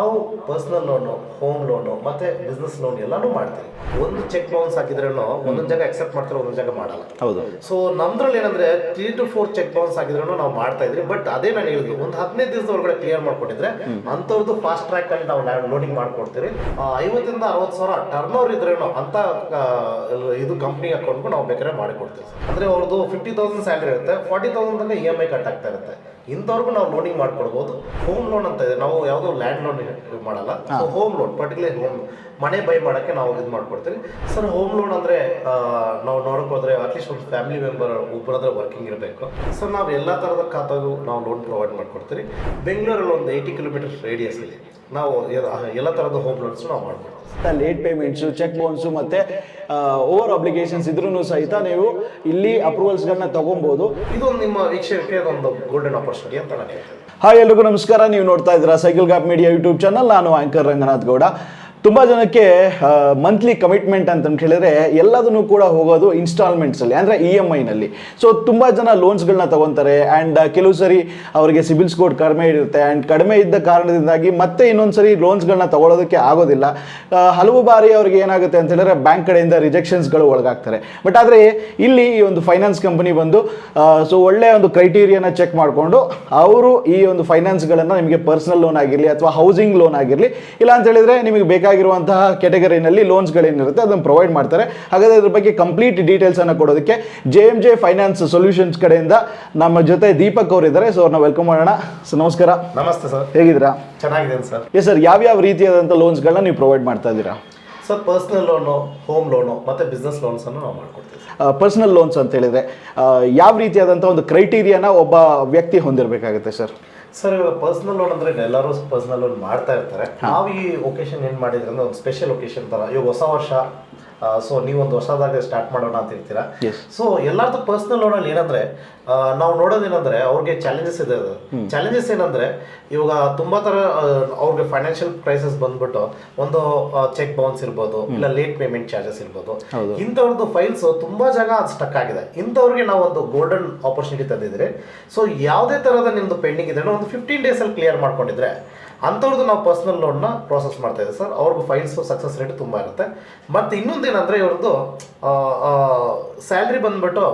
ನಾವು personal loan home loan ಮತ್ತೆ business loan ಎಲ್ಲಾನು ಮಾಡ್ತೀವಿ. ಒಂದು ಚೆಕ್ ಬೌನ್ಸ್ ಹಾಕಿದ್ರೂ ಒಂದೊಂದು ಜಾಗ ಅಕ್ಸೆಪ್ಟ್ ಮಾಡ್ತಾರೆ ಒಂದೊಂದು ಜಾಗ ಮಾಡಲ್ಲ. ಹೌದು. ಸೊ ನಮ್ದ್ರಲ್ಲಿ ಏನಂದ್ರೆ three two four check bounce ಆಗಿದ್ರೂ ನಾವು ಮಾಡ್ತಾ ಇದ್ರಿ ಬಟ್ ಅದೇ ನಾನು ಹೇಳಿದ್ವಿ ಒಂದು ಹದಿನೈದು ದಿವಸದ ಒಳಗಡೆ ಕ್ಲಿಯರ್ ಮಾಡ್ಕೊಟ್ಟಿದ್ರೆ ಅಂಥವ್ರದ್ದು ಫಾಸ್ಟ್ ಟ್ರ್ಯಾಕ್ ಅಲ್ಲಿ ನಾವು ಲೋನಿಂಗ್ ಮಾಡ್ಕೊಡ್ತೀವಿ ಆ, ಐವತ್ತರಿಂದ ಅರವತ್ತು ಸಾವಿರ ಟರ್ನ್ ಓವರ್ ಇದ್ರೇನು ಅಂತ ಇದು ಕಂಪ್ನಿ ಅಕೌಂಟ್ಗೂ ನಾವು ಬೇಕಾದ್ರೆ ಮಾಡಿಕೊಡ್ತೀವಿ. ಅಂದ್ರೆ ಅವ್ರದ್ದು ಫಿಫ್ಟಿ ತೌಸಂಡ್ ಸ್ಯಾಲರಿ ಇರುತ್ತೆ forty thousand E M I cut ಆಗ್ತಾ ಇರುತ್ತೆ. ಇಂಥವ್ರಿಗೂ ನಾವು ಲೋನಿಂಗ್ ಮಾಡ್ಕೊಡ್ಬೋದು. ಹೋಮ್ ಲೋನ್ ಅಂತ ಇದೆ ನಾವು ಯಾವುದೋ ಲ್ಯಾಂಡ್ ಲೋನ್ ಮಾಡಲ್ಲ. So home loan particular home ಮನೆ ಬೈ ಮಾಡೋಕ್ಕೆ ನಾವು ಇದು ಮಾಡ್ಕೊಡ್ತೀವಿ. ಸರ್ ಹೋಮ್ ಲೋನ್ ಅಂದರೆ ನಾವು ನೋಡೋಕೆ ಹೋದ್ರೆ ಅಟ್ಲೀಸ್ಟ್ ಒಂದು ಫ್ಯಾಮಿಲಿ ಮೆಂಬರ್ ಒಬ್ಬರಾದ್ರೆ ವರ್ಕಿಂಗ್ ಇರಬೇಕು. ಸರ್ ನಾವು ಎಲ್ಲ ಥರದ ಖಾತಾಗೂ ನಾವು ಲೋನ್ ಪ್ರೊವೈಡ್ ಮಾಡ್ಕೊಡ್ತೀವಿ. ಬೆಂಗಳೂರಲ್ಲಿ ಒಂದು ಏಯ್ಟಿ ಕಿಲೋಮೀಟರ್ ರೇಡಿಯಸ್ ಇದೆ ನಾವು ಎಲ್ಲ- ಥರದ ಹೋಮ್ ಲೋನ್ಸ್ ನಾವು ಮಾಡ್ಕೊಡ್ತೀವಿ. ಲೇಟ್ ಪೇಮೆಂಟ್ಸು ಚೆಕ್ ಬೌನ್ಸು ಮತ್ತು ಓವರ್ ಅಪ್ಲಿಕೇಶನ್ಸ್ ಇದ್ರೂ ಸಹಿತ ನೀವು ಇಲ್ಲಿ ಅಪ್ರೂವಲ್ಸ್ಗಳನ್ನ ತಗೊಬೋದು. ಇದು ಒಂದು ನಿಮ್ಮ ವೀಕ್ಷಕರಿಗೆ ಅದೊಂದು ಗೋಲ್ಡನ್ ಆಪರ್ಚುನಿಟಿ ಅಂತ ನಾನು ಹೇಳ್ತೀನಿ. ಹಾಯ್ ಎಲ್ರಿಗೂ ನಮಸ್ಕಾರ. ನೀವು ನೋಡ್ತಾ ಇದ್ದೀರಾ cycle gap media YouTube channel. ನಾನು ಆಂಕರ್ ರಂಗನಾಥ್ ಗೌಡ. ತುಂಬ ಜನಕ್ಕೆ ಮಂತ್ಲಿ ಕಮಿಟ್ಮೆಂಟ್ ಅಂತ ಹೇಳಿದ್ರೆ ಎಲ್ಲದನ್ನು ಕೂಡ ಹೋಗೋದು ಇನ್ಸ್ಟಾಲ್ಮೆಂಟ್ಸಲ್ಲಿ ಅಂದರೆ ಇ ಎಂ ಐನಲ್ಲಿ ಸೊ ತುಂಬ ಜನ ಲೋನ್ಸ್ಗಳನ್ನ ತಗೊತಾರೆ ಆ್ಯಂಡ್ ಕೆಲವು ಸರಿ ಅವರಿಗೆ ಸಿಬಿಲ್ ಸ್ಕೋರ್ ಕಡಿಮೆ ಇರುತ್ತೆ ಆ್ಯಂಡ್ ಕಡಿಮೆ ಇದ್ದ ಕಾರಣದಿಂದಾಗಿ ಮತ್ತೆ ಇನ್ನೊಂದು ಸರಿ ಲೋನ್ಸ್ಗಳನ್ನ ತಗೊಳ್ಳೋದಕ್ಕೆ ಆಗೋದಿಲ್ಲ. ಹಲವು ಬಾರಿ ಅವ್ರಿಗೆ ಏನಾಗುತ್ತೆ ಅಂತ ಹೇಳಿದ್ರೆ ಬ್ಯಾಂಕ್ ಕಡೆಯಿಂದ ರಿಜೆಕ್ಷನ್ಸ್ಗಳು ಒಳಗಾಗ್ತಾರೆ. ಬಟ್ ಆದರೆ ಇಲ್ಲಿ ಈ ಒಂದು ಫೈನಾನ್ಸ್ ಕಂಪನಿ ಬಂದು ಸೊ ಒಳ್ಳೆಯ ಒಂದು ಕ್ರೈಟೀರಿಯಾನ ಚೆಕ್ ಮಾಡಿಕೊಂಡು ಅವರು ಈ ಒಂದು ಫೈನಾನ್ಸ್ಗಳನ್ನು ನಿಮಗೆ ಪರ್ಸನಲ್ ಲೋನ್ ಆಗಿರಲಿ ಅಥವಾ ಹೌಸಿಂಗ್ ಲೋನ್ ಆಗಿರಲಿ, ಇಲ್ಲ ಅಂತ ಹೇಳಿದ್ರೆ ನಿಮಗೆ ಬೇಕಾಗಿರುವಂತಹ ಕೆಟಗರಿನಲ್ಲಿ ಲೋನ್ಸ್ಗಳೇನಿರುತ್ತೆ ಅದನ್ನು ಪ್ರೊವೈಡ್ ಮಾಡ್ತಾರೆ. ಹಾಗಾದ್ರೆ ಅದ್ರ ಬಗ್ಗೆ ಕಂಪ್ಲೀಟ್ ಡೀಟೇಲ್ಸನ್ನು ಕೊಡೋದಕ್ಕೆ J M J finance solutions ಕಡೆಯಿಂದ ನಮ್ಮ ಜೊತೆ ದೀಪಕ್ ಅವರು ಇದ್ದಾರೆ ಸೊ ಅವ್ರನ್ನ ವೆಲ್ಕಮ್ ಮಾಡೋಣ. ಸರ್ ನಮಸ್ಕಾರ. ನಮಸ್ತೆ ಸರ್. ಹೇಗಿದ್ದೀರಾ? ಚೆನ್ನಾಗಿದ್ದೇನೆ ಸರ್. ಎಸ್ ಸರ್ ಯಾವ್ಯಾವ ರೀತಿಯಾದಂಥ ಲೋನ್ಸ್ಗಳನ್ನ ನೀವು ಪ್ರೊವೈಡ್ ಮಾಡ್ತಾ ಇದ್ದೀರಾ? Sir personal loan home loan ಮತ್ತೆ ಬಿಸ್ನೆಸ್ ಲೋನ್ಸ್ ಅನ್ನು ನಾವು ಮಾಡ್ಕೊಡ್ತೀವಿ ಪರ್ಸನಲ್ ಲೋನ್ಸ್ ಅಂತ ಹೇಳಿದ್ರೆ ಯಾವ ರೀತಿಯಾದಂಥ ಒಂದು ಕ್ರೈಟೀರಿಯಾನ ಒಬ್ಬ ವ್ಯಕ್ತಿ ಹೊಂದಿರಬೇಕಾಗುತ್ತೆ ಸರ್? ಸರ್ ಇವಾಗ ಪರ್ಸನಲ್ ಲೋನ್ ಅಂದ್ರೆ ಎಲ್ಲರೂ ಪರ್ಸನಲ್ ಲೋನ್ ಮಾಡ್ತಾ ಇರ್ತಾರೆ. ನಾವು ಈ ಒಕೇಶನ್ ಏನ್ ಮಾಡಿದ್ರೆ ಅಂದ್ರೆ ಒಂದು ಸ್ಪೆಷಲ್ ಒಕೇಶನ್ ತರ. ಇವಾಗ ಹೊಸ ವರ್ಷ ಸೊ ನೀವೊಂದು ಹೊಸದಾಗ ಸ್ಟಾರ್ಟ್ ಮಾಡೋಣ ಅಂತ ಇರ್ತೀರಾ. ಸೊ ಎಲ್ಲಾರ್ದು ಪರ್ಸನಲ್ ಲೋನ್ ಅಲ್ಲಿ ಏನಂದ್ರೆ ನಾವು ನೋಡೋದೇನಂದ್ರೆ ಅವ್ರಿಗೆ ಚಾಲೆಂಜಸ್ ಇದೆ ಅದು. ಚಾಲೆಂಜಸ್ ಏನಂದ್ರೆ ಇವಾಗ ತುಂಬಾ ತರ ಅವ್ರಿಗೆ ಫೈನಾನ್ಷಿಯಲ್ ಕ್ರೈಸಿಸ್ ಬಂದ್ಬಿಟ್ಟು ಒಂದು ಚೆಕ್ ಬೌನ್ಸ್ ಇರ್ಬೋದು ಇಲ್ಲ ಲೇಟ್ ಪೇಮೆಂಟ್ ಚಾರ್ಜಸ್ ಇರ್ಬೋದು. ಇಂಥವ್ರದ್ದು ಫೈಲ್ಸ್ ತುಂಬಾ ಜಾಗ ಅದು ಸ್ಟಕ್ ಆಗಿದೆ. ಇಂಥವ್ರಿಗೆ ನಾವು ಒಂದು ಗೋಲ್ಡನ್ ಆಪರ್ಚುನಿಟಿ ತಂದಿದ್ರೆ ಸೊ ಯಾವುದೇ ತರಹದ ನಿಮ್ದು ಪೆಂಡಿಂಗ್ ಇದೆ ಒಂದು ಫಿಫ್ಟೀನ್ ಡೇಸಲ್ಲಿ ಕ್ಲಿಯರ್ ಮಾಡ್ಕೊಂಡಿದ್ರೆ ಅಂಥವ್ರದ್ದು ನಾವು ಪರ್ಸನಲ್ ಲೋನ್ನ ಪ್ರೋಸೆಸ್ ಮಾಡ್ತಾ ಇದ್ದೀವಿ ಸರ್. ಅವ್ರಿಗೂ ಫೈಲ್ಸು ಸಕ್ಸಸ್ ರೇಟ್ ತುಂಬ ಇರುತ್ತೆ. ಮತ್ತು ಇನ್ನೊಂದು ಏನಂದರೆ ಇವ್ರದ್ದು ಸ್ಯಾಲ್ರಿ ಬಂದುಬಿಟ್ಟು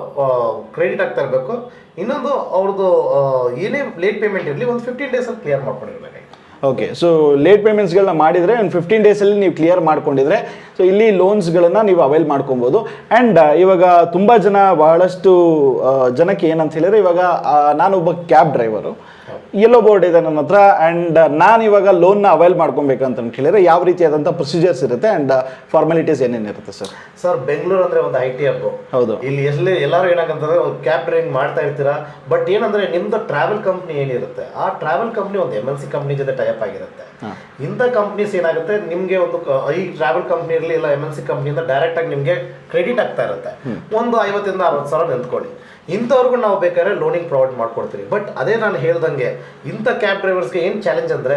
ಕ್ರೆಡಿಟ್ ಆಗ್ತಾ ಇರಬೇಕು. ಇನ್ನೊಂದು ಅವ್ರದ್ದು ಏನೇ ಲೇಟ್ ಪೇಮೆಂಟ್ ಇರಲಿ ಒಂದು ಫಿಫ್ಟೀನ್ ಡೇಸಲ್ಲಿ ಕ್ಲಿಯರ್ ಮಾಡ್ಕೊಂಡಿರ್ಬೇಕು. ಓಕೆ ಸೊ ಲೇಟ್ ಪೇಮೆಂಟ್ಸ್ಗಳನ್ನ ಮಾಡಿದರೆ ಒಂದು ಫಿಫ್ಟೀನ್ ಡೇಸಲ್ಲಿ ನೀವು ಕ್ಲಿಯರ್ ಮಾಡ್ಕೊಂಡಿದ್ರೆ ಸೊ ಇಲ್ಲಿ ಲೋನ್ಸ್ಗಳನ್ನು ನೀವು ಅವೈಲ್ ಮಾಡ್ಕೊಬೋದು. ಆ್ಯಂಡ್ ಇವಾಗ ತುಂಬ ಜನ ಬಹಳಷ್ಟು ಜನಕ್ಕೆ ಏನಂತ ಹೇಳಿದ್ರೆ ಇವಾಗ ನಾನೊಬ್ಬ ಕ್ಯಾಬ್ ಡ್ರೈವರು ಯೆಲ್ಲೋ ಬೋರ್ಡ್ ಇದೆ ನನ್ನ ಹತ್ರ ಆ್ಯಂಡ್ ನಾನು ಇವಾಗ ಲೋನ್ನ ಅವೈಲ್ ಮಾಡ್ಕೊಬೇಕಂತ ಕೇಳಿದ್ರೆ ಯಾವ ರೀತಿಯಾದಂಥ ಪ್ರೊಸೀಜರ್ಸ್ ಇರುತ್ತೆ ಆ್ಯಂಡ್ ಫಾರ್ಮಾಲಿಟೀಸ್ ಏನೇನಿರುತ್ತೆ ಸರ್? ಸರ್ ಬೆಂಗಳೂರು ಅಂದ್ರೆ ಒಂದು ಐ ಟಿ ಹಬ್ಬು ಹೌದು. ಇಲ್ಲಿ ಎಲ್ಲಿ ಎಲ್ಲರೂ ಏನಾಗಂತಂದ್ರೆ ಕ್ಯಾಬ್ ಡ್ರೈವಿಂಗ್ ಮಾಡ್ತಾ ಇರ್ತೀರಾ ಬಟ್ ಏನಂದ್ರೆ ನಿಮ್ಮದು ಟ್ರಾವೆಲ್ ಕಂಪ್ನಿ ಏನಿರುತ್ತೆ ಆ ಟ್ರಾವೆಲ್ ಕಂಪ್ನಿ ಒಂದು ಎಂ ಎಲ್ ಸಿ ಕಂಪ್ನಿ ಜೊತೆ ಟೈಪ್ ಆಗಿರುತ್ತೆ. ಇಂಥ ಕಂಪ್ನೀಸ್ ಏನಾಗುತ್ತೆ ನಿಮಗೆ ಒಂದು ಈ ಟ್ರಾವೆಲ್ ಕಂಪ್ನಿ ಇರಲಿ ಇಲ್ಲ ಎಂ ಎನ್ ಸಿ ಕಂಪ್ನಿಯಿಂದ ಡೈರೆಕ್ಟ್ ಆಗಿ ನಿಮಗೆ ಕ್ರೆಡಿಟ್ ಆಗ್ತಾ ಇರುತ್ತೆ. ಒಂದು ಐವತ್ತಿಂದ ಅರವತ್ತು ಸಾವಿರ ನಿಂತ್ಕೊಳ್ಳಿ. ಇಂಥವ್ರಿಗೂ ನಾವು ಬೇಕಾದ್ರೆ ಲೋನಿಂಗ್ ಪ್ರೊವೈಡ್ ಮಾಡ್ಕೊಡ್ತೀವಿ. ಬಟ್ ಅದೇ ನಾನು ಹೇಳ್ದಂಗೆ ಇಂಥ ಕ್ಯಾಬ್ ಡ್ರೈವರ್ಸ್ಗೆ ಏನು ಚಾಲೆಂಜ್ ಅಂದರೆ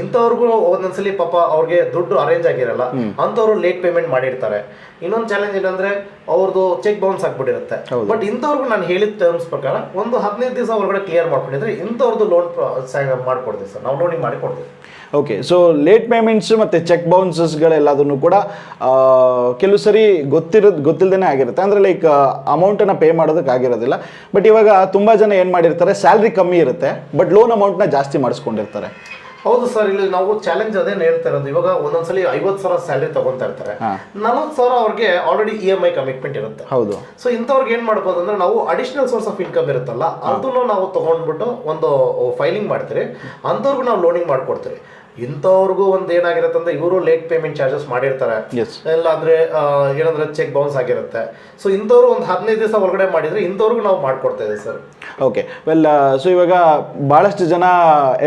ಇಂಥವ್ರಿಗೂ ಒಂದೊಂದ್ಸಲಿ ಪಾಪ ಅವ್ರಿಗೆ ದುಡ್ಡು ಅರೇಂಜ್ ಆಗಿರಲ್ಲ ಅಂಥವ್ರು ಲೇಟ್ ಪೇಮೆಂಟ್ ಮಾಡಿರ್ತಾರೆ. ಇನ್ನೊಂದು ಚಾಲೆಂಜ್ ಏನಂದ್ರೆ ಅವ್ರದ್ದು ಚೆಕ್ ಬೌನ್ಸ್ ಆಗ್ಬಿಟ್ಟಿರುತ್ತೆ. ಬಟ್ ಇಂಥವ್ರಿಗೂ ನಾನು ಹೇಳಿದ ಟರ್ಮ್ಸ್ ಪ್ರಕಾರ ಒಂದು ಹದಿನೈದು ದಿವಸ ಒಳಗಡೆ ಕ್ಲಿಯರ್ ಮಾಡ್ಕೊಂಡಿದ್ರೆ ಇಂಥವ್ರದ್ದು ಲೋನ್ ಮಾಡ್ಕೊಡ್ತೀವಿ ಸರ್. ನಾವು ಲೋನಿಂಗ್ ಮಾಡಿ ಕೊಡ್ತೀವಿ. ಓಕೆ ಸೊ ಲೇಟ್ ಪೇಮೆಂಟ್ಸ್ ಮತ್ತೆ ಚೆಕ್ ಬೌನ್ಸಸ್ಗಳೆಲ್ಲದನ್ನು ಕೂಡ ಕೆಲವು ಸರಿ ಗೊತ್ತಿರೋದು ಗೊತ್ತಿಲ್ಲದೇ ಆಗಿರುತ್ತೆ. ಅಂದರೆ ಲೈಕ್ ಅಮೌಂಟನ್ನು ಪೇ ಮಾಡೋದಕ್ಕೆ ಆಗಿರೋದಿಲ್ಲ. ಬಟ್ ಇವಾಗ ತುಂಬ ಜನ ಏನು ಮಾಡಿರ್ತಾರೆ ಸ್ಯಾಲ್ರಿ ಕಮ್ಮಿ ಇರುತ್ತೆ ಬಟ್ ಲೋನ್ ಅಮೌಂಟ್ನ ಜಾಸ್ತಿ ಮಾಡಿಸ್ಕೊಂಡಿರ್ತಾರೆ. ಹೌದು ಸರ್ ಇಲ್ಲಿ ನಾವು ಚಾಲೆಂಜ್ ಅದೇನು ಹೇಳ್ತಾ ಇರೋದು ಇವಾಗ ಒಂದೊಂದ್ಸಲಿ ಐವತ್ತು ಸಾವಿರ ಸ್ಯಾಲ್ರಿ ತಗೊಂತಾ ಇರ್ತಾರೆ. ನಲವತ್ತು ಸಾವಿರ ಅವ್ರಿಗೆ already E M I commitment ಇರುತ್ತೆ. ಹೌದು. ಸೊ ಇಂಥವ್ರಿಗೆ ಏನ್ ಮಾಡ್ಬೋದು ಅಂದ್ರೆ ನಾವು ಅಡಿಷನಲ್ ಸೋರ್ಸ್ ಆಫ್ ಇನ್ಕಮ್ ಇರುತ್ತಲ್ಲ ಅದನ್ನು ನಾವು ತಗೊಂಡ್ಬಿಟ್ಟು ಒಂದು ಫೈಲಿಂಗ್ ಮಾಡ್ತೀರಿ. ಅಂಥವ್ರಿಗೂ ನಾವು ಲೋನಿಂಗ್ ಮಾಡ್ಕೊಡ್ತೀವಿ ಇಂಥವ್ರಿಗೂ ಒಂದು ಏನಾಗಿರುತ್ತೆ ಅಂದ್ರೆ ಇವರು ಲೇಟ್ ಪೇಮೆಂಟ್ ಚಾರ್ಜಸ್ ಮಾಡಿರ್ತಾರೆ. ಇಲ್ಲ ಅಂದ್ರೆ ಏನಂದ್ರೆ ಚೆಕ್ ಬೌನ್ಸ್ ಆಗಿರುತ್ತೆ. ಸೊ ಇಂಥವ್ರು ಒಂದು ಹದಿನೈದು ದಿವಸ ಒಳಗಡೆ ಮಾಡಿದ್ರೆ ಇಂಥವ್ರಿಗೂ ನಾವು ಮಾಡ್ಕೊಡ್ತಾ ಇದ್ದೀವಿ ಸರ್. ಓಕೆ ವೆಲ್ ಸೊ ಇವಾಗ ಭಾಳಷ್ಟು ಜನ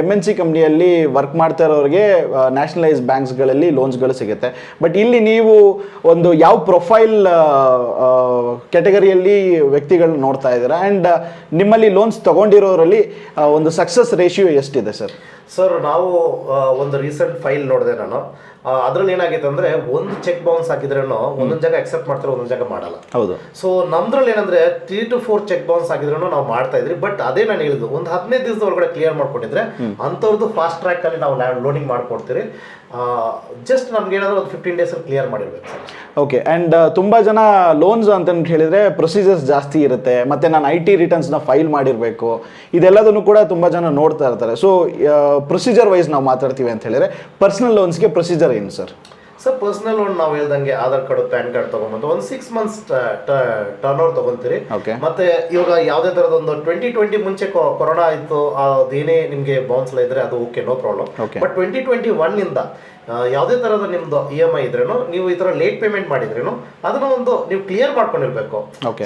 ಎಂ ಎನ್ ಸಿ ಕಂಪ್ನಿಯಲ್ಲಿ ವರ್ಕ್ ಮಾಡ್ತಾ ಇರೋರಿಗೆ ನ್ಯಾಷನಲೈಸ್ ಬ್ಯಾಂಕ್ಸ್ಗಳಲ್ಲಿ ಲೋನ್ಸ್ಗಳು ಸಿಗುತ್ತೆ. ಬಟ್ ಇಲ್ಲಿ ನೀವು ಒಂದು ಯಾವ ಪ್ರೊಫೈಲ್ ಕೆಟಗರಿಯಲ್ಲಿ ವ್ಯಕ್ತಿಗಳನ್ನ ನೋಡ್ತಾ ಇದ್ದೀರಾ? ಆ್ಯಂಡ್ ನಿಮ್ಮಲ್ಲಿ ಲೋನ್ಸ್ ತಗೊಂಡಿರೋರಲ್ಲಿ ಆ, ಒಂದು ಸಕ್ಸಸ್ ರೇಷಿಯೋ ಎಷ್ಟಿದೆ ಸರ್ ಸರ್ ನಾವು ಒಂದು ರೀಸೆಂಟ್ ಫೈಲ್ ನೋಡಿದೆ ನಾನು. ಅದ್ರಲ್ಲಿ ಏನಾಗೈತೆ ಅಂದ್ರೆ ಒಂದು ಚೆಕ್ ಬೌನ್ಸ್ ಹಾಕಿದ್ರೇನು ಒಂದೊಂದು ಜಾಗ ಅಕ್ಸೆಪ್ಟ್ ಮಾಡ್ತಾರೆ ಒಂದೊಂದು ಜಾಗ ಮಾಡಲ್ಲ. ಹೌದು. ಸೊ ನಮ್ದ್ರಲ್ಲಿ ಏನಂದ್ರೆ three two four check bounce ಆಗಿದ್ರೂ ನಾವು ಮಾಡ್ತಾ ಇದ್ರಿ ಬಟ್ ಅದೇ ನಾನು ಹೇಳಿದ್ದು ಒಂದು ಹದಿನೈದು ದಿವಸದ ಒಳಗಡೆ ಕ್ಲಿಯರ್ ಮಾಡ್ಕೊಂಡಿದ್ರೆ ಅಂಥವ್ರದ್ದು ಫಾಸ್ಟ್ ಟ್ರ್ಯಾಕ್ ಅಲ್ಲಿ ನಾವು ಲೋನಿಂಗ್ ಮಾಡ್ಕೊಡ್ತೀರಿ. ಜಸ್ಟ್ ನಮ್ಗೆ ಏನಾದ್ರು ಒಂದು ಫಿಫ್ಟೀನ್ ಡೇಸ್ ಕ್ಲಿಯರ್ ಮಾಡಿರ್ಬೇಕು ಸರ್. ಓಕೆ ಆ್ಯಂಡ್ ತುಂಬ ಜನ ಲೋನ್ಸ್ ಅಂತ ಹೇಳಿದ್ರೆ ಪ್ರೊಸೀಜರ್ಸ್ ಜಾಸ್ತಿ ಇರುತ್ತೆ ಮತ್ತೆ ನಾನು ಐ ಟಿ ರಿಟರ್ನ್ಸ್ನ ಫೈಲ್ ಮಾಡಿರಬೇಕು ಇದೆಲ್ಲದನ್ನು ಕೂಡ ತುಂಬ ಜನ ನೋಡ್ತಾ ಇರ್ತಾರೆ. ಸೊ ಪ್ರೊಸೀಜರ್ ವೈಸ್ ನಾವು ಮಾತಾಡ್ತೀವಿ ಅಂತ ಹೇಳಿದ್ರೆ ಪರ್ಸನಲ್ ಲೋನ್ಸ್ಗೆ ಪ್ರೊಸೀಜರ್ ಏನು ಸರ್? ಸರ್ ಪರ್ಸನಲ್ ಲೋನ್ ನಾವು ಹೇಳ್ದಂಗೆ ಆಧಾರ್ ಕಾರ್ಡ್ ಪ್ಯಾನ್ ಕಾರ್ಡ್ ತಗೊಂಡ್ಬಂದು ಒಂದು ಸಿಕ್ಸ್ ಮಂತ್ಸ್ ಟರ್ನ್ ಓವರ್ ತಗೊಂತೀರಿ. ಮತ್ತೆ ಇವಾಗ ಯಾವುದೇ ತರದ ಒಂದು ಟ್ವೆಂಟಿ ಟ್ವೆಂಟಿ ಮುಂಚೆ ಕೊರೋನಾ ಇತ್ತು ಅದೇನೇ ನಿಮಗೆ ಬೌನ್ಸ್ ಎಲ್ಲ ಇದ್ರೆ ಅದು okay no problem. But twenty twenty one ಇಂದ ಯಾವುದೇ ತರದ ನಿಮ್ದು ಇ ಎಂ ಐ ಇದ್ರೇನು ನೀವು ಈ ತರ ಲೇಟ್ ಪೇಮೆಂಟ್ ಮಾಡಿದ್ರೇನು ಅದನ್ನ ಒಂದು ನೀವು clear ಮಾಡ್ಕೊಂಡಿರ್ಬೇಕು.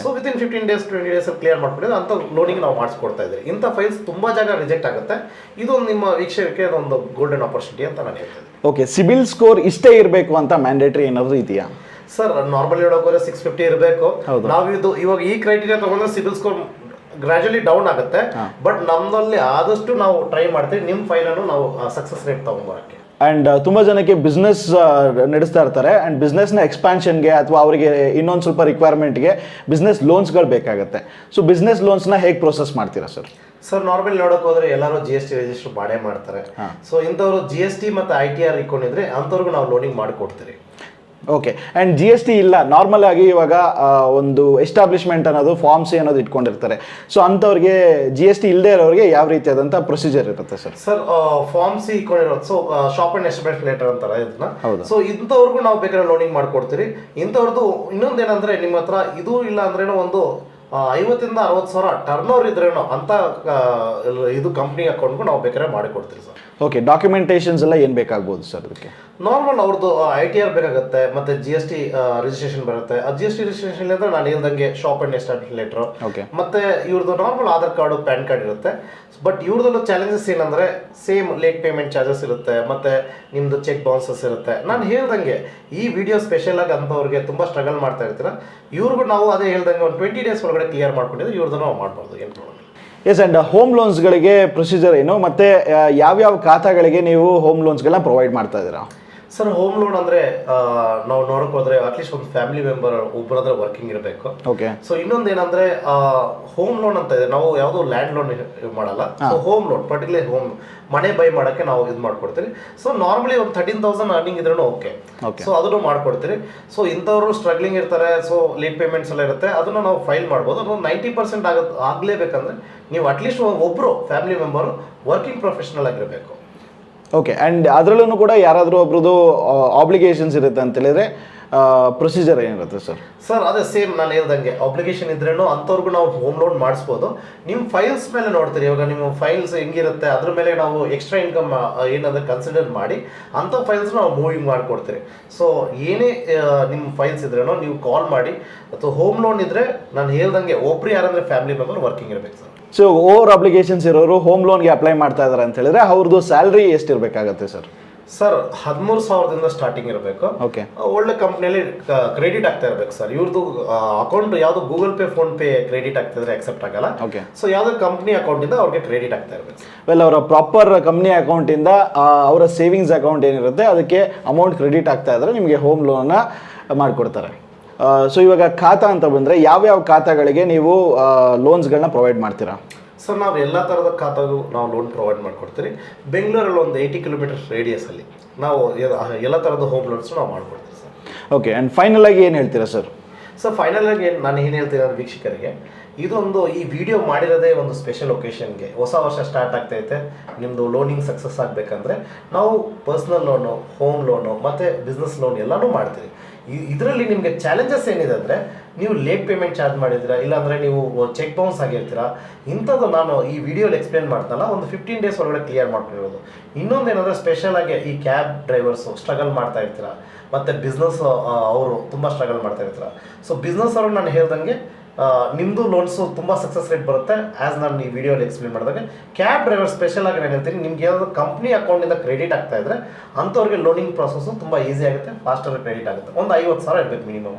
So within fifteen days twenty days clear ಮಾಡ್ಕೊಂಡಿದ್ರೆ ಅಂತ ಲೋನಿಂಗ್ ನಾವು ಮಾಡಿಸ್ಕೊಡ್ತಾ ಇದ್ರಿ ಇಂಥ ಫೈಲ್ಸ್ ತುಂಬಾ ಜಾಗ ರಿಜೆಕ್ಟ್ ಆಗುತ್ತೆ. ಇದು ನಿಮ್ಮ ವೀಕ್ಷಕಕ್ಕೆ ಒಂದು ಗೋಲ್ಡನ್ ಆಪರ್ಚುನಿಟಿ ಅಂತ ನಾನು ಹೇಳ್ತೇನೆ ಓಕೆ ಸಿಬಿಲ್ ಸ್ಕೋರ್ ಇಷ್ಟೇ ಇರಬೇಕು ಅಂತ ಮ್ಯಾಂಡೇಟರಿ ಏನಾದರೂ ಇದೆಯಾ? ಸರ್ ನಾರ್ಮಲ್ ಹೇಳೋಕೋದ್ರೆ ಸಿಕ್ಸ್ ಫಿಫ್ಟಿ ಇರಬೇಕು. ನಾವು ಇದು ಇವಾಗ ಈ ಕ್ರೈಟೀರಿಯಾ ತಗೊಂಡ್ರೆ ಸಿಬಿಲ್ ಸ್ಕೋರ್ ಗ್ರಾಜುಲಿ ಡೌನ್ ಆಗುತ್ತೆ. ಬಟ್ ನಮ್ಮಲ್ಲಿ ಆದಷ್ಟು ನಾವು ಟ್ರೈ ಮಾಡ್ತೀವಿ. ನಿಮ್ಮ ಫೈಲನ್ನು ನಾವು ಸಕ್ಸಸ್ ರೇಟ್ ತಗೊಂಬರಕ್ಕೆ. ಆ್ಯಂಡ್ ತುಂಬ ಜನಕ್ಕೆ ಬಿಸ್ನೆಸ್ ನಡೆಸ್ತಾ ಇರ್ತಾರೆ. ಆ್ಯಂಡ್ ಬಿಸ್ನೆಸ್ನ ಎಕ್ಸ್ಪಾನ್ಷನ್ಗೆ ಅಥವಾ ಅವರಿಗೆ ಇನ್ನೊಂದು ಸ್ವಲ್ಪ ರಿಕ್ವೈರ್ಮೆಂಟ್ಗೆ ಬಿಸ್ನೆಸ್ ಲೋನ್ಸ್ಗಳು ಬೇಕಾಗುತ್ತೆ. ಸೊ ಬಿಸ್ನೆಸ್ ಲೋನ್ಸ್ನ ಹೇಗೆ ಪ್ರೊಸೆಸ್ ಮಾಡ್ತೀರಾ ಸರ್ ಸರ್ ನಾರ್ಮಲ್ ನೋಡಕ್ ಹೋದ್ರೆ ಎಲ್ಲರೂ ಜಿ ಎಸ್ ಟಿ ರಿಜಿಸ್ಟರ್ ಮಾಡೇ ಮಾಡ್ತಾರೆ. ಸೊ ಇಂಥವ್ರು ಜಿ ಎಸ್ ಟಿ ಮತ್ತು ಐ ಟಿ ಆರ್ ಇಟ್ಕೊಂಡಿದ್ರೆ ಅಂಥವ್ರಿಗೂ ನಾವು ಲೋನಿಂಗ್ ಮಾಡಿಕೊಡ್ತೀರಿ. Okay and G S T ಇಲ್ಲ. ನಾರ್ಮಲ್ ಆಗಿ ಇವಾಗ ಒಂದು ಎಸ್ಟಾಬ್ಲಿಷ್ಮೆಂಟ್ ಅನ್ನೋದು ಫಾರ್ಮ್ಸಿ ಅನ್ನೋದು ಇಟ್ಕೊಂಡಿರ್ತಾರೆ. ಸೊ ಅಂಥವ್ರಿಗೆ ಜಿ ಎಸ್ ಟಿ ಇಲ್ಲದೆ ಇರೋರಿಗೆ ಯಾವ ರೀತಿಯಾದಂಥ ಪ್ರೊಸೀಜರ್ ಇರುತ್ತೆ sir? Sir form C ಇಟ್ಕೊಂಡಿರೋದು so shop and estimate letter ಅಂತಾರೆ ಇದನ್ನ? ಹೌದು. ಸೊ ಇಂಥವ್ರಿಗೂ ನಾವು ಬೇಕಾದ್ರೆ ಲೋನಿಂಗ್ ಮಾಡ್ಕೊಡ್ತೀರಿ. ಇಂಥವ್ರದ್ದು ಇನ್ನೊಂದೇನಂದ್ರೆ ನಿಮ್ಮ ಹತ್ರ ಇದು ಇಲ್ಲ ಅಂದ್ರೇನೋ ಒಂದು ಐವತ್ತಿಂದ ಅರವತ್ತು ಸಾವಿರ ಟರ್ನ್ ಓವರ್ ಇದ್ರೇನೋ ಅಂತ ಇದು ಕಂಪ್ನಿ ಅಕೌಂಟ್ಗೂ ನಾವು ಬೇಕಾದ್ರೆ ಮಾಡಿಕೊಡ್ತೀವಿ ಸರ್. ಓಕೆ ಡಾಕ್ಯುಮೆಂಟೇಷನ್ಸ್ ಎಲ್ಲ ಏನು ಬೇಕಾಗ್ಬೋದು ಸರ್ ಅದಕ್ಕೆ? ನಾರ್ಮಲ್ ಅವ್ರದ್ದು ಐ ಟಿ ಆರ್ ಬೇಕಾಗುತ್ತೆ ಮತ್ತೆ ಜಿ ಎಸ್ ಟಿ ರಿಜಿಸ್ಟ್ರೇಷನ್ ಬರುತ್ತೆ. ಆ ಜಿ ಎಸ್ ಟಿ ರಿಜಿಸ್ಟ್ರೇಷನ್ ಅಂದ್ರೆ ನಾನು ಹೇಳ್ದಂಗೆ shop and establish letter okay ಮತ್ತೆ ಇವ್ರದ್ದು normal Aadhaar card PAN card ಇರುತ್ತೆ. ಬಟ್ ಇವ್ರದ್ದು ಚಾಲೆಂಜಸ್ ಏನಂದ್ರೆ ಸೇಮ್ ಲೇಟ್ ಪೇಮೆಂಟ್ ಚಾರ್ಜಸ್ ಇರುತ್ತೆ ಮತ್ತೆ ನಿಮ್ದು ಚೆಕ್ ಬೌನ್ಸಸ್ ಇರುತ್ತೆ. ನಾನು ಹೇಳ್ದಂಗೆ ಈ ವಿಡಿಯೋ ಸ್ಪೆಷಲ್ ಆಗಿ ಅಂತವ್ರಿಗೆ ತುಂಬಾ ಸ್ಟ್ರಗಲ್ ಮಾಡ್ತಾ ಇರ್ತೀರ. ಇವ್ರಿಗೂ ನಾವು ಅದೇ ಹೇಳ್ದಂಗೆ ಒಂದು ಟ್ವೆಂಟಿ ಡೇಸ್ ಒಳಗಡೆ ಕ್ಲಿಯರ್ ಮಾಡ್ಕೊಂಡಿದ್ರೆ ಇವ್ರದ್ದು ನಾವು ಮಾಡ್ಬೋದು ಏನು ಪ್ರಾಬ್ಲಮ್ ಎಸ್ ಆ್ಯಂಡ್ ಹೋಮ್ ಲೋನ್ಸ್ಗಳಿಗೆ ಪ್ರೊಸೀಜರ್ ಏನು? ಮತ್ತು ಯಾವ್ಯಾವ ಖಾತಾಗಳಿಗೆ ನೀವು ಹೋಮ್ ಲೋನ್ಸ್ಗೆಲ್ಲ ಪ್ರೊವೈಡ್ ಮಾಡ್ತಾ ಇದ್ದೀರಾ? ಸರ್ ಹೋಮ್ ಲೋನ್ ಅಂದ್ರೆ ನಾವು ನೋಡಕ್ ಹೋದ್ರೆ ಅಟ್ಲೀಸ್ಟ್ ಒಂದು ಫ್ಯಾಮಿಲಿ ಮೆಂಬರ್ ಒಬ್ಬರಾದ್ರೆ ವರ್ಕಿಂಗ್ ಇರಬೇಕು. ಓಕೆ ಸೊ ಇನ್ನೊಂದು ಏನಂದ್ರೆ ಹೋಮ್ ಲೋನ್ ಅಂತ ಇದೆ. ನಾವು ಯಾವುದೋ ಲ್ಯಾಂಡ್ ಲೋನ್ ಮಾಡಲ್ಲ. So home loan particular home ಮನೆ ಬೈ ಮಾಡಕ್ಕೆ ನಾವು ಇದು ಮಾಡ್ಕೊಡ್ತೀವಿ ಸೊ ನಾರ್ಮಲಿ ಒಂದು ತರ್ಟೀನ್ ತೌಸಂಡ್ ಅರ್ನಿಂಗ್ ಇದ್ರೂ ಓಕೆ. ಸೊ ಅದನ್ನು ಮಾಡ್ಕೊಡ್ತೀರಿ. ಸೊ ಇಂಥವ್ರು ಸ್ಟ್ರಗ್ಲಿಂಗ್ ಇರ್ತಾರೆ. ಸೊ ಲೇಟ್ ಪೇಮೆಂಟ್ಸ್ ಎಲ್ಲ ಇರುತ್ತೆ. ಅದನ್ನು ನಾವು ಫೈಲ್ ಮಾಡ್ಬೋದು. ಅದು ನೈಂಟಿ ಪರ್ಸೆಂಟ್ ಆಗ ಆಗ್ಲೇಬೇಕಂದ್ರೆ ನೀವು ಅಟ್ಲೀಸ್ಟ್ ಒಬ್ಬರು ಫ್ಯಾಮಿಲಿ ಮೆಂಬರು ವರ್ಕಿಂಗ್ ಪ್ರೊಫೆಷನಲ್ ಆಗಿರಬೇಕು. ಓಕೆ ಆ್ಯಂಡ್ ಅದರಲ್ಲೂ ಕೂಡ ಯಾರಾದರೂ ಒಬ್ರದ್ದು ಆಬ್ಲಿಗೇಷನ್ಸ್ ಇರುತ್ತೆ ಅಂತ ಹೇಳಿದ್ರೆ ಪ್ರೊಸೀಜರ್ ಏನಿರುತ್ತೆ ಸರ್ ಸರ್ ಅದೇ ಸೇಮ್ ನಾನು ಹೇಳ್ದಂಗೆ. ಅಪ್ಲಿಕೇಶನ್ ಇದ್ರೇನು ಅಂಥವ್ರಿಗೂ ನಾವು ಹೋಮ್ ಲೋನ್ ಮಾಡಿಸ್ಬೋದು. ನಿಮ್ಮ ಫೈಲ್ಸ್ ಮೇಲೆ ನೋಡ್ತೀರಿ. ಇವಾಗ ನಿಮ್ಮ ಫೈಲ್ಸ್ ಹೆಂಗಿರುತ್ತೆ, ಅದ್ರ ಮೇಲೆ ನಾವು ಎಕ್ಸ್ಟ್ರಾ ಇನ್ಕಮ್ ಏನಾದರೂ ಕನ್ಸಿಡರ್ ಮಾಡಿ, ಅಂಥ ಫೈಲ್ಸ್ ನಾವು ಮೂವಿಂಗ್ ಮಾಡಿಕೊಡ್ತೀರಿ. ಸೊ ಏನೇ ನಿಮ್ಮ ಫೈಲ್ಸ್ ಇದ್ರೇನೋ ನೀವು ಕಾಲ್ ಮಾಡಿ, ಅಥವಾ ಹೋಮ್ ಲೋನ್ ಇದ್ರೆ ನಾನು ಹೇಳ್ದಂಗೆ, ಒಬ್ರು ಯಾರಂದ್ರೆ ಫ್ಯಾಮಿಲಿ ಮೆಂಬರ್ ವರ್ಕಿಂಗ್ ಇರಬೇಕು ಸರ್ ಸೊ ಓವರ್ ಅಪ್ಲಿಕೇಶನ್ಸ್ ಇರೋರು ಹೋಮ್ ಲೋನ್ಗೆ ಅಪ್ಲೈ ಮಾಡ್ತಾ ಇದ್ದಾರೆ ಅಂತ ಹೇಳಿದ್ರೆ ಅವ್ರದ್ದು ಸ್ಯಾಲ್ರಿ ಎಷ್ಟಿರಬೇಕಾಗತ್ತೆ ಸರ್ ಸರ್ ಹದಿಮೂರು ಸಾವಿರದಿಂದ ಸ್ಟಾರ್ಟಿಂಗ್ ಇರಬೇಕು. ಓಕೆ ಒಳ್ಳೆ ಕಂಪ್ನಿಯಲ್ಲಿ ಕ್ರೆಡಿಟ್ ಆಗ್ತಾ ಇರಬೇಕು ಸರ್ ಇವ್ರದ್ದು ಅಕೌಂಟ್ ಯಾವುದು Google Pay phone pay credit ಆಗ್ತಿದ್ರೆ ಅಕ್ಸೆಪ್ಟ್ ಆಗಲ್ಲ. ಓಕೆ ಸೊ ಯಾವುದೇ ಕಂಪ್ನಿ ಅಕೌಂಟಿಂದ ಅವ್ರಿಗೆ ಕ್ರೆಡಿಟ್ ಆಗ್ತಾ ಇರಬೇಕು ವೆಲ್ ಅವರ ಪ್ರಾಪರ್ ಕಂಪ್ನಿ ಅಕೌಂಟಿಂದ ಅವರ ಸೇವಿಂಗ್ಸ್ ಅಕೌಂಟ್ ಏನಿರುತ್ತೆ ಅದಕ್ಕೆ ಅಮೌಂಟ್ ಕ್ರೆಡಿಟ್ ಆಗ್ತಾ ಇದ್ರೆ ನಿಮಗೆ ಹೋಮ್ ಲೋನ್ನ ಮಾಡಿಕೊಡ್ತಾರೆ. ಸೊ ಇವಾಗ ಖಾತಾ ಅಂತ ಬಂದರೆ ಯಾವ್ಯಾವ ಖಾತಾಗಳಿಗೆ ನೀವು ಲೋನ್ಸ್ಗಳನ್ನ ಪ್ರೊವೈಡ್ ಮಾಡ್ತೀರಾ? ಸರ್ ನಾವು ಎಲ್ಲ ಥರದ ಖಾತಾಗೂ ನಾವು ಲೋನ್ ಪ್ರೊವೈಡ್ ಮಾಡಿಕೊಡ್ತೀರಿ. ಬೆಂಗಳೂರಲ್ಲಿ ಒಂದು ಏಯ್ಟಿ ಕಿಲೋಮೀಟರ್ ರೇಡಿಯಸಲ್ಲಿ ನಾವು ಎಲ್ಲ ಥರದ ಹೋಮ್ ಲೋನ್ಸ್ ನಾವು ಮಾಡಿಕೊಡ್ತೀವಿ ಸರ್. ಓಕೆ ಆ್ಯಂಡ್ ಫೈನಲ್ ಆಗಿ ಏನು ಹೇಳ್ತೀರಾ ಸರ್? ಸರ್ ಫೈನಲ್ ಆಗಿ ಏನ್- ನಾನು ಏನು ಹೇಳ್ತೀನಿ ವೀಕ್ಷಕರಿಗೆ ಇದೊಂದು ಈ ವಿಡಿಯೋ ಮಾಡಿರೋದೇ ಒಂದು ಸ್ಪೆಷಲ್ ಒಕೇಶನ್ಗೆ ಹೊಸ ವರ್ಷ ಸ್ಟಾರ್ಟ್ ಆಗ್ತೈತೆ ನಿಮ್ಮದು ಲೋನಿಂಗ್ ಸಕ್ಸಸ್ ಆಗಬೇಕಂದ್ರೆ ನಾವು ಪರ್ಸ್ನಲ್ ಲೋನು ಹೋಮ್ ಲೋನು ಮತ್ತು ಬಿಸ್ನೆಸ್ ಲೋನ್ ಎಲ್ಲನೂ ಮಾಡ್ತೀವಿ ಇದರಲ್ಲಿ ನಿಮಗೆ ಚಾಲೆಂಜಸ್ ಏನಿದೆ ಅಂದರೆ, ನೀವು ಲೇಟ್ ಪೇಮೆಂಟ್ ಚಾರ್ಜ್ ಮಾಡಿದ್ದೀರಾ, ಇಲ್ಲಾಂದರೆ ನೀವು ಚೆಕ್ ಬೌನ್ಸ್ ಆಗಿರ್ತೀರಾ, ಇಂಥದ್ದು ನಾನು ಈ ವಿಡಿಯೋಲಿ ಎಕ್ಸ್ಪ್ಲೇನ್ ಮಾಡ್ತಲ್ಲ ಒಂದು ಫಿಫ್ಟೀನ್ ಡೇಸ್ ಒಳಗಡೆ ಕ್ಲಿಯರ್ ಮಾಡ್ಕೊಂಡಿರೋದು. ಇನ್ನೊಂದೇನಂದರೆ ಸ್ಪೆಷಲ್ ಆಗಿ ಈ ಕ್ಯಾಬ್ ಡ್ರೈವರ್ಸು ಸ್ಟ್ರಗಲ್ ಮಾಡ್ತಾ ಇರ್ತೀರಾ, ಮತ್ತು ಬಿಸ್ನೆಸ್ ಅವರು ತುಂಬ ಸ್ಟ್ರಗಲ್ ಮಾಡ್ತಾ ಇರ್ತೀರಾ. ಸೊ ಬಿಸ್ನೆಸ್ ಅವರು ನಾನು ಹೇಳ್ದಂಗೆ ಆ, ನಿಮ್ದು ಲೋನ್ಸು ತುಂಬ ಸಕ್ಸಸ್ ರೇಟ್ ಬರುತ್ತೆ ಆ್ಯಸ್ ನಾನು ಈ ವಿಡಿಯೋಲಿ ಎಕ್ಸ್ಪ್ಲೇನ್ ಮಾಡಿದಾಗ. ಕ್ಯಾಬ್ ಡ್ರೈವರ್ ಸ್ಪೆಷಲ್ ಆಗಿ ನಾನು ಹೇಳ್ತೀನಿ ನಿಮ್ಗೆ ಯಾವುದಾದ್ರು ಕಂಪ್ನಿ ಅಕೌಂಟಿಂದ ಕ್ರೆಡಿಟ್ ಆಗ್ತಾ ಇದ್ರೆ ಅಂಥವ್ರಿಗೆ ಲೋನಿಂಗ್ ಪ್ರಾಸೆಸ್ಸು ತುಂಬ ಈಸಿ ಆಗುತ್ತೆ ಫಾಸ್ಟಾಗಿ ಕ್ರೆಡಿಟ್ ಆಗುತ್ತೆ. ಒಂದು ಐವತ್ತು ಸಾವಿರ ಇರಬೇಕು ಮಿನಿಮಮ್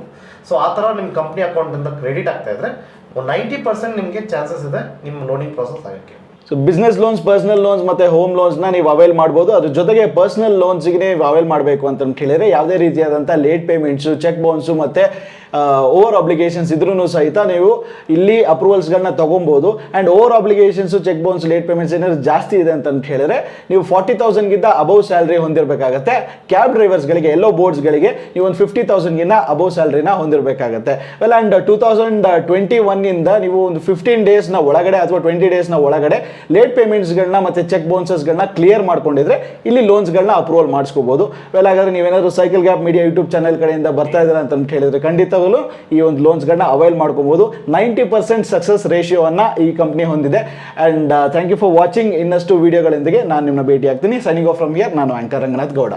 ಸೊ ಆ ಥರ ನಿಮ್ಮ ಕಂಪ್ನಿ ಅಕೌಂಟಿಂದ ಕ್ರೆಡಿಟ್ ಆಗ್ತಾ ಒಂದು ನೈಂಟಿ ಪರ್ಸೆಂಟ್ ನಿಮಗೆ ಚಾನ್ಸಸ್ ಇದೆ ನಿಮ್ಮ ಲೋನಿಂಗ್ ಪ್ರಾಸೆಸ್ ಆಗೋಕ್ಕೆ. So business loans personal loans ಮತ್ತು ಹೋಮ್ ಲೋನ್ಸ್ನ ನೀವು ಅವೈಲ್ ಮಾಡ್ಬೋದು. ಅದ್ರ ಜೊತೆಗೆ ಪರ್ಸನಲ್ ಲೋನ್ಸ್ಗೆ ನೀವು ಅವೈಲ್ ಮಾಡಬೇಕು ಅಂತ ಕೇಳಿದರೆ ಯಾವುದೇ ರೀತಿಯಾದಂಥ ಲೇಟ್ ಪೇಮೆಂಟ್ಸು ಚೆಕ್ ಬೌನ್ಸು ಮತ್ತು ಓವರ್ ಅಬ್ಲಿಗೇಷನ್ಸ್ ಇದ್ರೂ ಸಹಿತ ನೀವು ಇಲ್ಲಿ ಅಪ್ರೂವಲ್ಸ್ಗಳನ್ನ ತೊಗೊಬೋದು. And over obligations check bounce late payments ಏನಾದ್ರು ಜಾಸ್ತಿ ಇದೆ ಅಂತ ಹೇಳಿದ್ರೆ ನೀವು ಫಾರ್ಟಿ ತೌಸಂಡ್ಗಿಂತ ಅಬೌವ್ ಸ್ಯಾಲ್ರಿ ಹೊಂದಿರಬೇಕಾಗತ್ತೆ. ಕ್ಯಾಬ್ ಡ್ರೈವರ್ಸ್ಗಳಿಗೆ ಎಲ್ಲೋ ಬೋರ್ಡ್ಸ್ಗಳಿಗೆ ನೀವು ಒಂದು ಫಿಫ್ಟಿ ತೌಸಂಡ್ಗಿಂತ ಅಬೌವ್ ಸ್ಯಾಲ್ರಿನ ಹೊಂದಿರಬೇಕಾಗತ್ತೆ. Well and two thousand twenty ಒನ್ನಿಂದ ನೀವು ಒಂದು ಫಿಫ್ಟೀನ್ ಡೇಸ್ನ ಒಳಗಡೆ ಅಥವಾ ಟ್ವೆಂಟಿ ಡೇಸ್ನ ಒಳಗಡೆ ಲೇಟ್ ಪೇಮೆಂಟ್ಸ್ಗಳನ್ನ ಮತ್ತು ಚೆಕ್ ಬೌನ್ಸಸ್ಗಳನ್ನ ಕ್ಲಿಯರ್ ಮಾಡ್ಕೊಂಡಿದ್ರೆ ಇಲ್ಲಿ ಲೋನ್ಸ್ಗಳನ್ನ ಅಪ್ರೂವಲ್ ಮಾಡಿಸ್ಕೋಬೋದು. ವೆಲ್ ಹಾಗಾದ್ರೆ ನೀವೇನಾದ್ರು cycle gap media YouTube channel ಕಡೆಯಿಂದ ಬರ್ತಾ ಇದ್ದೀರಾ ಅಂತ ಹೇಳಿದ್ರೆ ಖಂಡಿತವಾಗಲೂ ಈ ಒಂದು ಲೋನ್ಸ್ಗಳನ್ನ ಅವೈಲ್ ಮಾಡ್ಕೋಬಹುದು ನೈಂಟಿ ಪರ್ಸೆಂಟ್ ಸಕ್ಸಸ್ ರೇಷಿಯೋವನ್ನು ಈ ಕಂಪ್ನಿ ಹೊಂದಿದೆ. And thank you for watching ಇನ್ನಷ್ಟು ವಿಡಿಯೋಗಳೊಂದಿಗೆ ನಾನು ನಿಮ್ಮನ್ನ ಭೇಟಿ ಆಗ್ತೀನಿ ಸೈನಿಂಗ್ ಫ್ರಮ್ ಹಿಯರ್ ನಾನು ಆಂಕರ್ ರಂಗನಾಥ್ ಗೌಡ.